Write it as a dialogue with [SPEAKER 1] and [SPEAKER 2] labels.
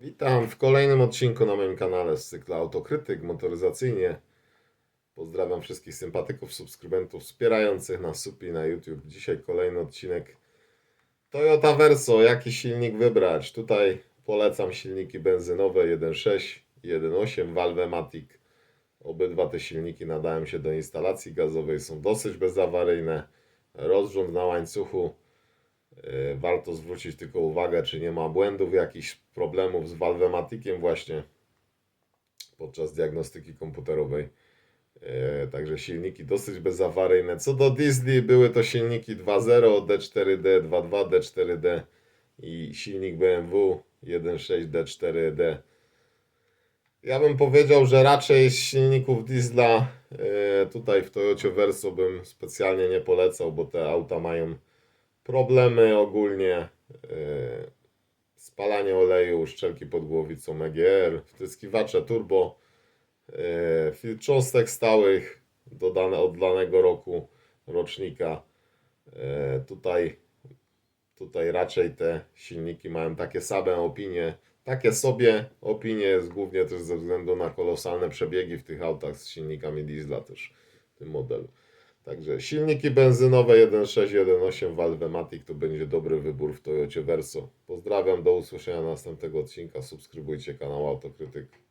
[SPEAKER 1] Witam w kolejnym odcinku na moim kanale z cyklu Autokrytyk motoryzacyjnie. Pozdrawiam wszystkich sympatyków, subskrybentów wspierających nas supi na YouTube. Dzisiaj kolejny odcinek Toyota Verso. Jaki silnik wybrać? Tutaj polecam silniki benzynowe 1.6 i 1.8 Valvematic. Obydwa te silniki nadają się do instalacji gazowej, są dosyć bezawaryjne. Rozrząd na łańcuchu Warto zwrócić tylko uwagę, czy nie ma błędów, jakichś problemów z Valvematikiem właśnie podczas diagnostyki komputerowej. E, Także silniki dosyć bezawaryjne. Co do diesli, były to silniki 2.0, D4D, 2.2, D4D i silnik BMW 1.6 D4D. Ja bym powiedział, że raczej z silników diesla e, tutaj w Toyocie Verso bym specjalnie nie polecał, bo te auta mają problemy ogólnie. e, Spalanie oleju, uszczelki pod głowicą EGR, wtryskiwacze turbo, e, filtr cząstek stałych dodane od danego roku, rocznika. E, Tutaj, tutaj raczej te silniki mają takie same opinie, takie sobie opinie, jest głównie też ze względu na kolosalne przebiegi w tych autach z silnikami diesla też w tym modelu. Także silniki benzynowe 1.6, 1.8 Valvematic to będzie dobry wybór w Toyocie Verso. Pozdrawiam, do usłyszenia następnego odcinka. Subskrybujcie kanał Autokrytyk.